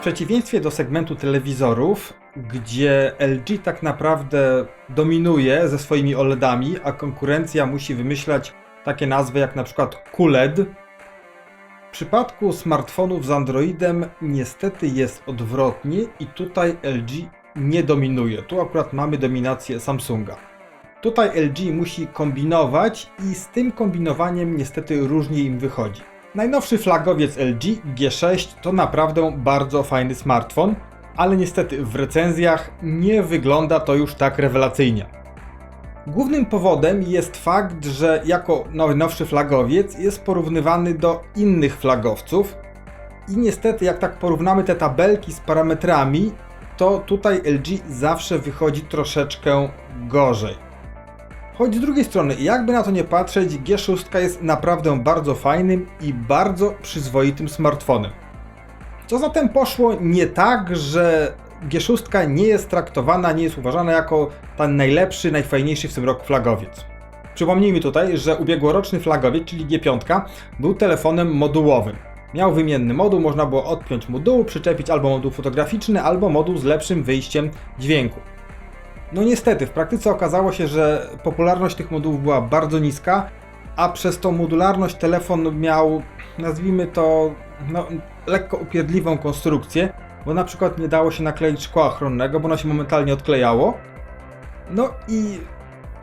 W przeciwieństwie do segmentu telewizorów, gdzie LG tak naprawdę dominuje ze swoimi OLEDami, a konkurencja musi wymyślać takie nazwy jak na przykład QLED, w przypadku smartfonów z Androidem niestety jest odwrotnie i tutaj LG nie dominuje. Tu akurat mamy dominację Samsunga. Tutaj LG musi kombinować i z tym kombinowaniem niestety różnie im wychodzi. Najnowszy flagowiec LG G6 to naprawdę bardzo fajny smartfon, ale niestety w recenzjach nie wygląda to już tak rewelacyjnie. Głównym powodem jest fakt, że jako najnowszy flagowiec jest porównywany do innych flagowców i niestety jak tak porównamy te tabelki z parametrami, to tutaj LG zawsze wychodzi troszeczkę gorzej. Choć z drugiej strony, jakby na to nie patrzeć, G6 jest naprawdę bardzo fajnym i bardzo przyzwoitym smartfonem. Co zatem poszło nie tak, że G6 nie jest traktowana, nie jest uważana jako ten najlepszy, najfajniejszy w tym roku flagowiec. Przypomnijmy tutaj, że ubiegłoroczny flagowiec, czyli G5, był telefonem modułowym. Miał wymienny moduł, można było odpiąć moduł, przyczepić albo moduł fotograficzny, albo moduł z lepszym wyjściem dźwięku. No niestety, w praktyce okazało się, że popularność tych modułów była bardzo niska, a przez tą modularność telefon miał, nazwijmy to, no, lekko upierdliwą konstrukcję, bo na przykład nie dało się nakleić szkła ochronnego, bo ono się momentalnie odklejało. No i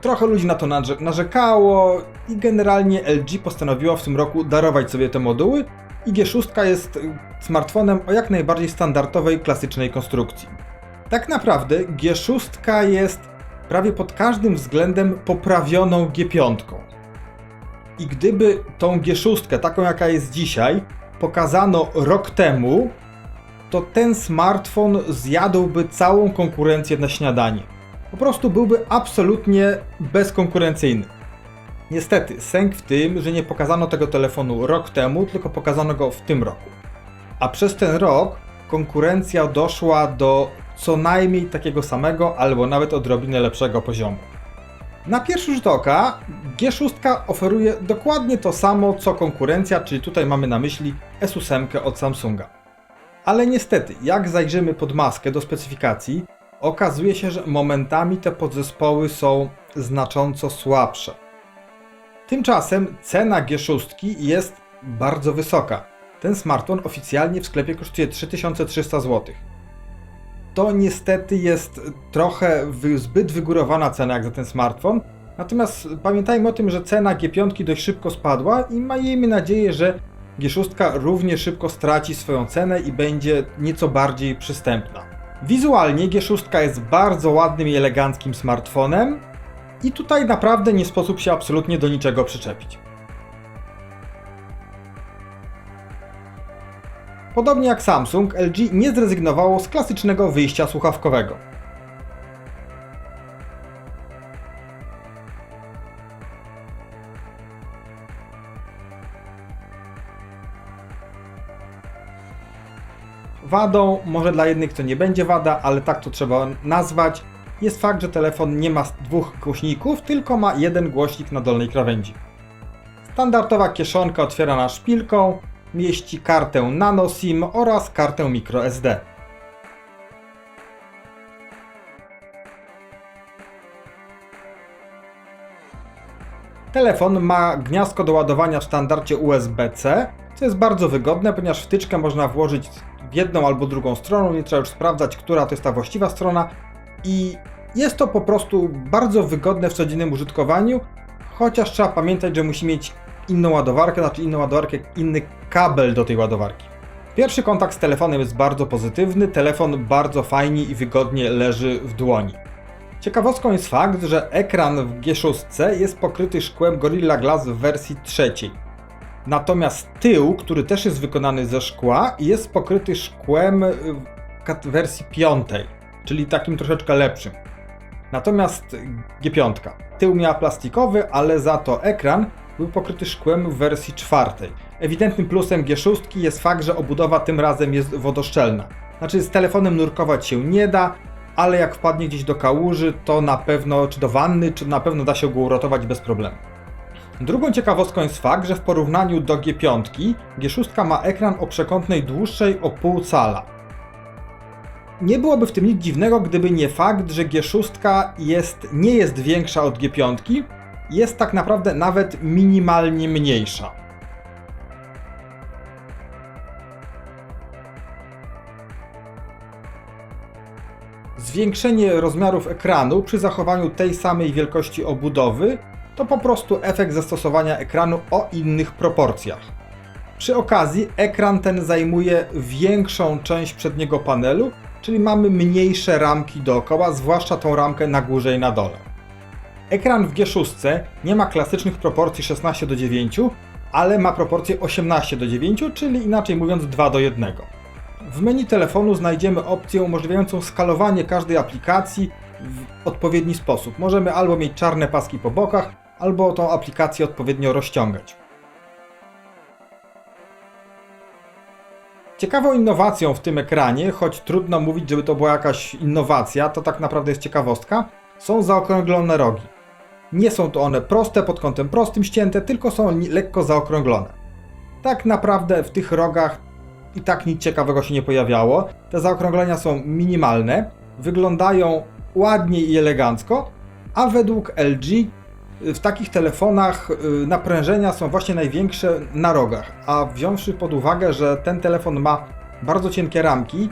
trochę ludzi na to narze- narzekało i generalnie LG postanowiło w tym roku darować sobie te moduły i G6 jest smartfonem o jak najbardziej standardowej, klasycznej konstrukcji. Tak naprawdę G6 jest prawie pod każdym względem poprawioną G5. I gdyby tą G6, taką jaka jest dzisiaj, pokazano rok temu, to ten smartfon zjadłby całą konkurencję na śniadanie. Po prostu byłby absolutnie bezkonkurencyjny. Niestety, sęk w tym, że nie pokazano tego telefonu rok temu, tylko pokazano go w tym roku. A przez ten rok konkurencja doszła do co najmniej takiego samego, albo nawet odrobinę lepszego poziomu. Na pierwszy rzut oka G6 oferuje dokładnie to samo co konkurencja, czyli tutaj mamy na myśli S8 od Samsunga. Ale niestety, jak zajrzymy pod maskę do specyfikacji, okazuje się, że momentami te podzespoły są znacząco słabsze. Tymczasem cena G6 jest bardzo wysoka. Ten smartfon oficjalnie w sklepie kosztuje 3300 zł. To niestety jest trochę zbyt wygórowana cena jak za ten smartfon. Natomiast pamiętajmy o tym, że cena G5 dość szybko spadła i miejmy nadzieję, że G6 równie szybko straci swoją cenę i będzie nieco bardziej przystępna. Wizualnie G6 jest bardzo ładnym i eleganckim smartfonem i tutaj naprawdę nie sposób się absolutnie do niczego przyczepić. Podobnie jak Samsung, LG nie zrezygnowało z klasycznego wyjścia słuchawkowego. Wadą, może dla jednych to nie będzie wada, ale tak to trzeba nazwać, jest fakt, że telefon nie ma dwóch głośników, tylko ma jeden głośnik na dolnej krawędzi. Standardowa kieszonka otwierana szpilką, mieści kartę nano SIM oraz kartę microSD. Telefon ma gniazdko do ładowania w standardzie USB-C, co jest bardzo wygodne, ponieważ wtyczkę można włożyć w jedną albo drugą stroną, nie trzeba już sprawdzać, która to jest ta właściwa strona i jest to po prostu bardzo wygodne w codziennym użytkowaniu, chociaż trzeba pamiętać, że musi mieć inną ładowarkę, znaczy inną ładowarkę, inny kabel do tej ładowarki. Pierwszy kontakt z telefonem jest bardzo pozytywny, telefon bardzo fajnie i wygodnie leży w dłoni. Ciekawostką jest fakt, że ekran w G6 jest pokryty szkłem Gorilla Glass w wersji trzeciej. Natomiast tył, który też jest wykonany ze szkła, jest pokryty szkłem w kat- wersji piątej, czyli takim troszeczkę lepszym. Natomiast G5. Tył miała plastikowy, ale za to ekran był pokryty szkłem w wersji czwartej. Ewidentnym plusem G6 jest fakt, że obudowa tym razem jest wodoszczelna. Znaczy z telefonem nurkować się nie da, ale jak wpadnie gdzieś do kałuży, to na pewno, czy do wanny, czy na pewno da się go uratować bez problemu. Drugą ciekawostką jest fakt, że w porównaniu do G5, G6 ma ekran o przekątnej dłuższej o pół cala. Nie byłoby w tym nic dziwnego, gdyby nie fakt, że G6 jest, nie jest większa od G5, jest tak naprawdę nawet minimalnie mniejsza. Zwiększenie rozmiarów ekranu przy zachowaniu tej samej wielkości obudowy to po prostu efekt zastosowania ekranu o innych proporcjach. Przy okazji ekran ten zajmuje większą część przedniego panelu, czyli mamy mniejsze ramki dookoła, zwłaszcza tą ramkę na górze i na dole. Ekran w G6 nie ma klasycznych proporcji 16 do 9, ale ma proporcje 18 do 9, czyli inaczej mówiąc 2 do 1. W menu telefonu znajdziemy opcję umożliwiającą skalowanie każdej aplikacji w odpowiedni sposób. Możemy albo mieć czarne paski po bokach, albo tą aplikację odpowiednio rozciągać. Ciekawą innowacją w tym ekranie, choć trudno mówić, żeby to była jakaś innowacja, to tak naprawdę jest ciekawostka, są zaokrąglone rogi. Nie są to one proste pod kątem prostym ścięte, tylko są lekko zaokrąglone. Tak naprawdę w tych rogach i tak nic ciekawego się nie pojawiało. Te zaokrąglenia są minimalne, wyglądają ładnie i elegancko, a według LG w takich telefonach y, naprężenia są właśnie największe na rogach. A wziąwszy pod uwagę, że ten telefon ma bardzo cienkie ramki,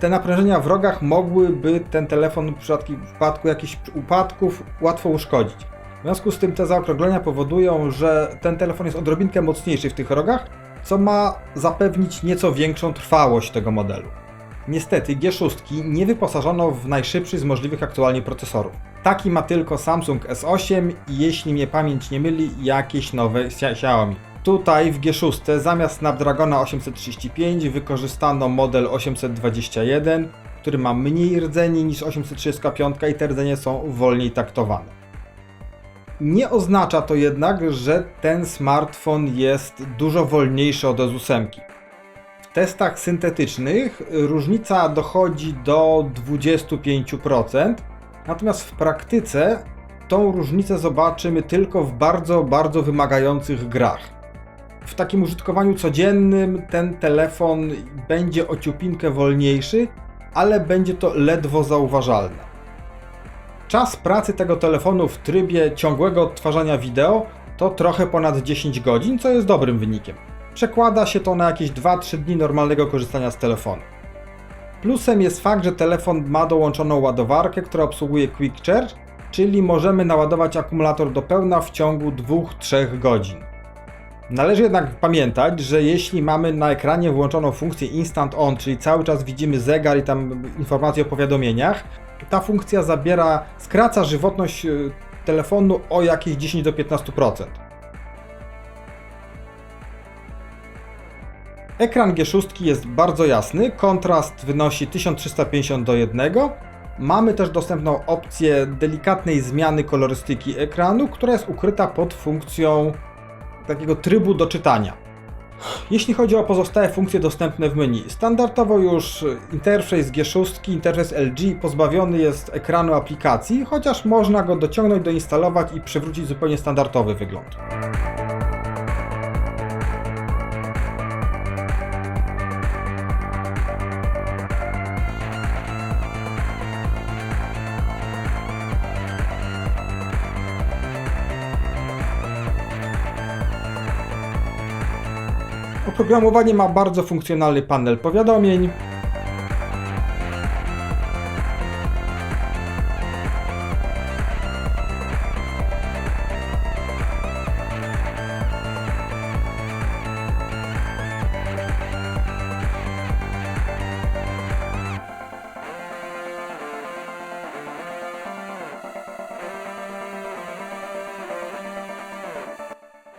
te naprężenia w rogach mogłyby ten telefon w przypadku jakichś upadków łatwo uszkodzić. W związku z tym te zaokrąglenia powodują, że ten telefon jest odrobinkę mocniejszy w tych rogach, co ma zapewnić nieco większą trwałość tego modelu. Niestety G6 nie wyposażono w najszybszy z możliwych aktualnie procesorów. Taki ma tylko Samsung S8 i jeśli mnie pamięć nie myli, jakieś nowe Xiaomi. Tutaj w G6 zamiast Snapdragona 835 wykorzystano model 821, który ma mniej rdzeni niż 835 i te rdzenie są wolniej taktowane. Nie oznacza to jednak, że ten smartfon jest dużo wolniejszy od S8. W testach syntetycznych różnica dochodzi do 25%, natomiast w praktyce tą różnicę zobaczymy tylko w bardzo, bardzo wymagających grach. W takim użytkowaniu codziennym ten telefon będzie o ciupinkę wolniejszy, ale będzie to ledwo zauważalne. Czas pracy tego telefonu w trybie ciągłego odtwarzania wideo to trochę ponad 10 godzin, co jest dobrym wynikiem. Przekłada się to na jakieś 2-3 dni normalnego korzystania z telefonu. Plusem jest fakt, że telefon ma dołączoną ładowarkę, która obsługuje Quick Charge, czyli możemy naładować akumulator do pełna w ciągu 2-3 godzin. Należy jednak pamiętać, że jeśli mamy na ekranie włączoną funkcję Instant On, czyli cały czas widzimy zegar i tam informacje o powiadomieniach, ta funkcja zabiera, skraca żywotność y, telefonu o jakieś 10 do 15%. Ekran G6 jest bardzo jasny, kontrast wynosi 1350 do 1. Mamy też dostępną opcję delikatnej zmiany kolorystyki ekranu, która jest ukryta pod funkcją takiego trybu do czytania. Jeśli chodzi o pozostałe funkcje dostępne w menu, standardowo już interfejs G6, interfejs LG pozbawiony jest ekranu aplikacji, chociaż można go dociągnąć, doinstalować i przywrócić zupełnie standardowy wygląd. Oprogramowanie ma bardzo funkcjonalny panel powiadomień.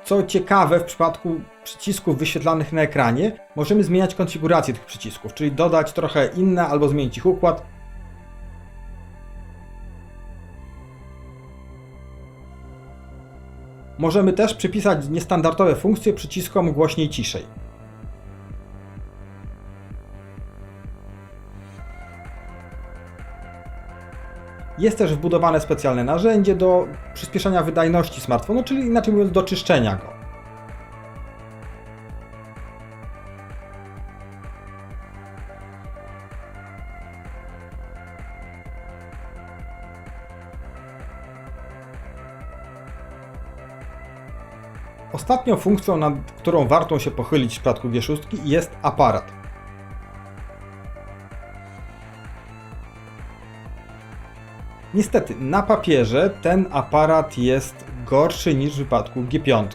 Co ciekawe, w przypadku przycisków wyświetlanych na ekranie, możemy zmieniać konfigurację tych przycisków, czyli dodać trochę inne albo zmienić ich układ. Możemy też przypisać niestandardowe funkcje przyciskom głośniej ciszej. Jest też wbudowane specjalne narzędzie do przyspieszania wydajności smartfonu, czyli inaczej mówiąc do czyszczenia go. Ostatnią funkcją, nad którą warto się pochylić w przypadku G6 jest aparat. Niestety, na papierze ten aparat jest gorszy niż w przypadku G5.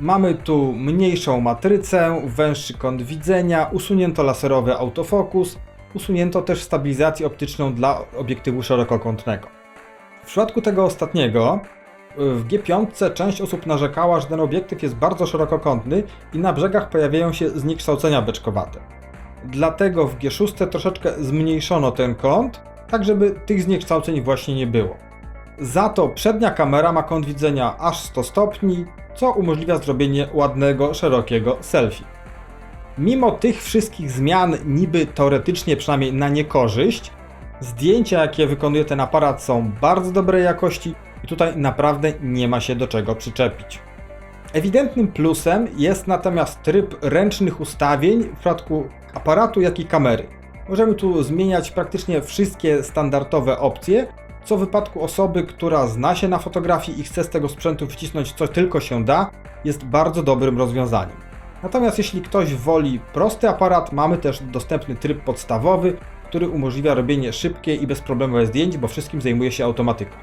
Mamy tu mniejszą matrycę, węższy kąt widzenia, usunięto laserowy autofokus, usunięto też stabilizację optyczną dla obiektywu szerokokątnego. W przypadku tego ostatniego, w G5 część osób narzekała, że ten obiektyw jest bardzo szerokokątny i na brzegach pojawiają się zniekształcenia beczkowate. Dlatego w G6 troszeczkę zmniejszono ten kąt, tak żeby tych zniekształceń właśnie nie było. Za to przednia kamera ma kąt widzenia aż 100 stopni, co umożliwia zrobienie ładnego, szerokiego selfie. Mimo tych wszystkich zmian, niby teoretycznie przynajmniej na niekorzyść, zdjęcia jakie wykonuje ten aparat są bardzo dobrej jakości i tutaj naprawdę nie ma się do czego przyczepić. Ewidentnym plusem jest natomiast tryb ręcznych ustawień w przypadku aparatu, jak i kamery. Możemy tu zmieniać praktycznie wszystkie standardowe opcje, co w wypadku osoby, która zna się na fotografii i chce z tego sprzętu wcisnąć co tylko się da, jest bardzo dobrym rozwiązaniem. Natomiast jeśli ktoś woli prosty aparat, mamy też dostępny tryb podstawowy, który umożliwia robienie szybkie i bezproblemowe zdjęć, bo wszystkim zajmuje się automatyka.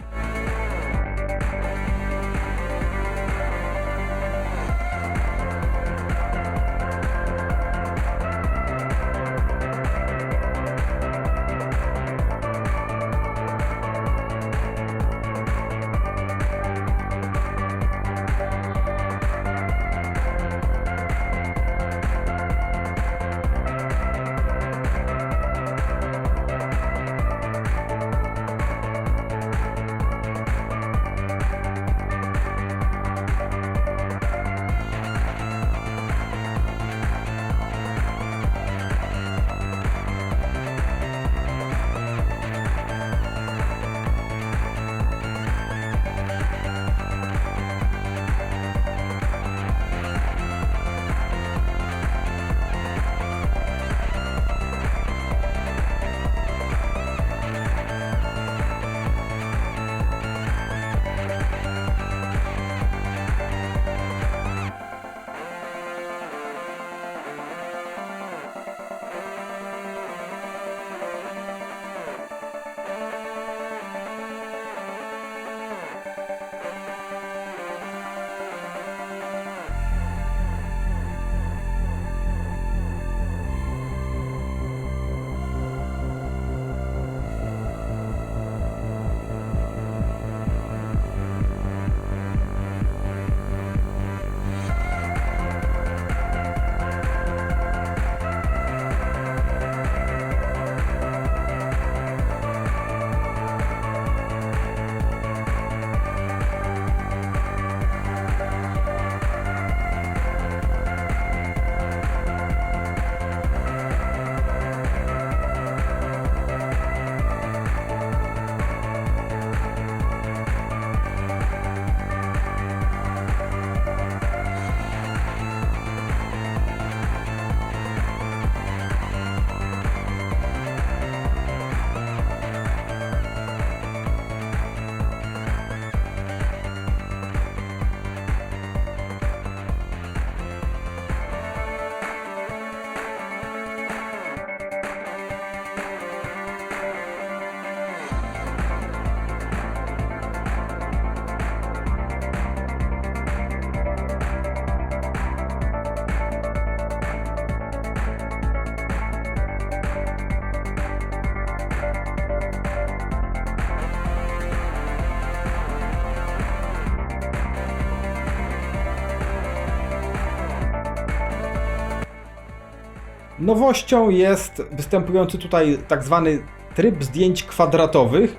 Nowością jest występujący tutaj tak zwany tryb zdjęć kwadratowych,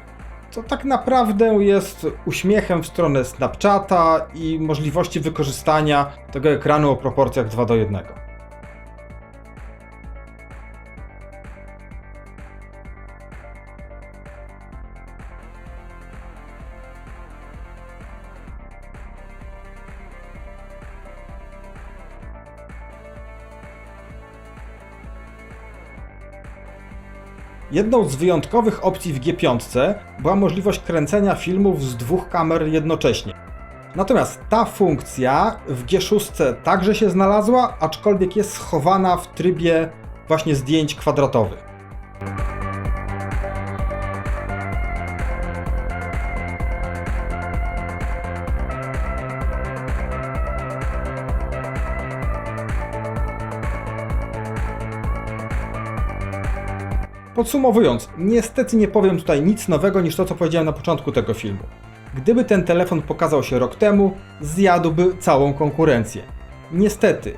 co tak naprawdę jest uśmiechem w stronę Snapchata i możliwości wykorzystania tego ekranu o proporcjach 2 do 1. Jedną z wyjątkowych opcji w G5 była możliwość kręcenia filmów z dwóch kamer jednocześnie. Natomiast ta funkcja w G6 także się znalazła, aczkolwiek jest schowana w trybie właśnie zdjęć kwadratowych. Podsumowując, niestety nie powiem tutaj nic nowego niż to, co powiedziałem na początku tego filmu. Gdyby ten telefon pokazał się rok temu, zjadłby całą konkurencję. Niestety,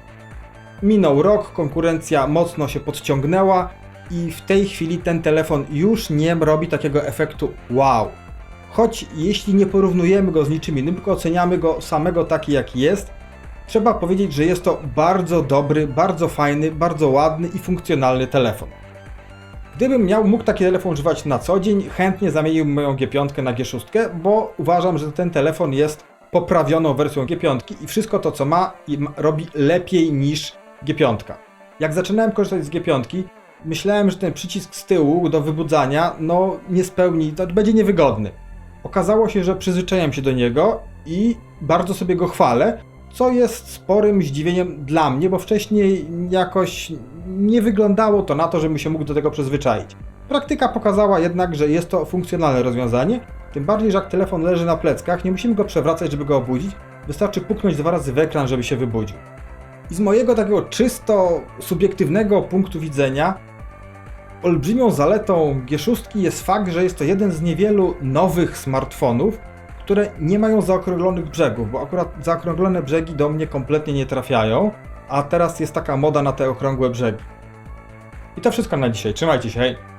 minął rok, konkurencja mocno się podciągnęła i w tej chwili ten telefon już nie robi takiego efektu wow. Choć jeśli nie porównujemy go z niczym innym, tylko oceniamy go samego taki jaki jest, trzeba powiedzieć, że jest to bardzo dobry, bardzo fajny, bardzo ładny i funkcjonalny telefon. Gdybym miał mógł taki telefon używać na co dzień, chętnie zamieniłbym moją G5 na G6, bo uważam, że ten telefon jest poprawioną wersją G5 i wszystko to co ma robi lepiej niż G5. Jak zaczynałem korzystać z G5, myślałem, że ten przycisk z tyłu do wybudzania no nie spełni, to będzie niewygodny. Okazało się, że przyzwyczaiłem się do niego i bardzo sobie go chwalę, co jest sporym zdziwieniem dla mnie, bo wcześniej jakoś nie wyglądało to na to, żebym się mógł do tego przyzwyczaić. Praktyka pokazała jednak, że jest to funkcjonalne rozwiązanie, tym bardziej, że jak telefon leży na pleckach, nie musimy go przewracać, żeby go obudzić, wystarczy puknąć dwa razy w ekran, żeby się wybudził. I z mojego takiego czysto subiektywnego punktu widzenia, olbrzymią zaletą G6 jest fakt, że jest to jeden z niewielu nowych smartfonów, które nie mają zaokrąglonych brzegów, bo akurat zaokrąglone brzegi do mnie kompletnie nie trafiają, a teraz jest taka moda na te okrągłe brzegi. I to wszystko na dzisiaj. Trzymajcie się, hej!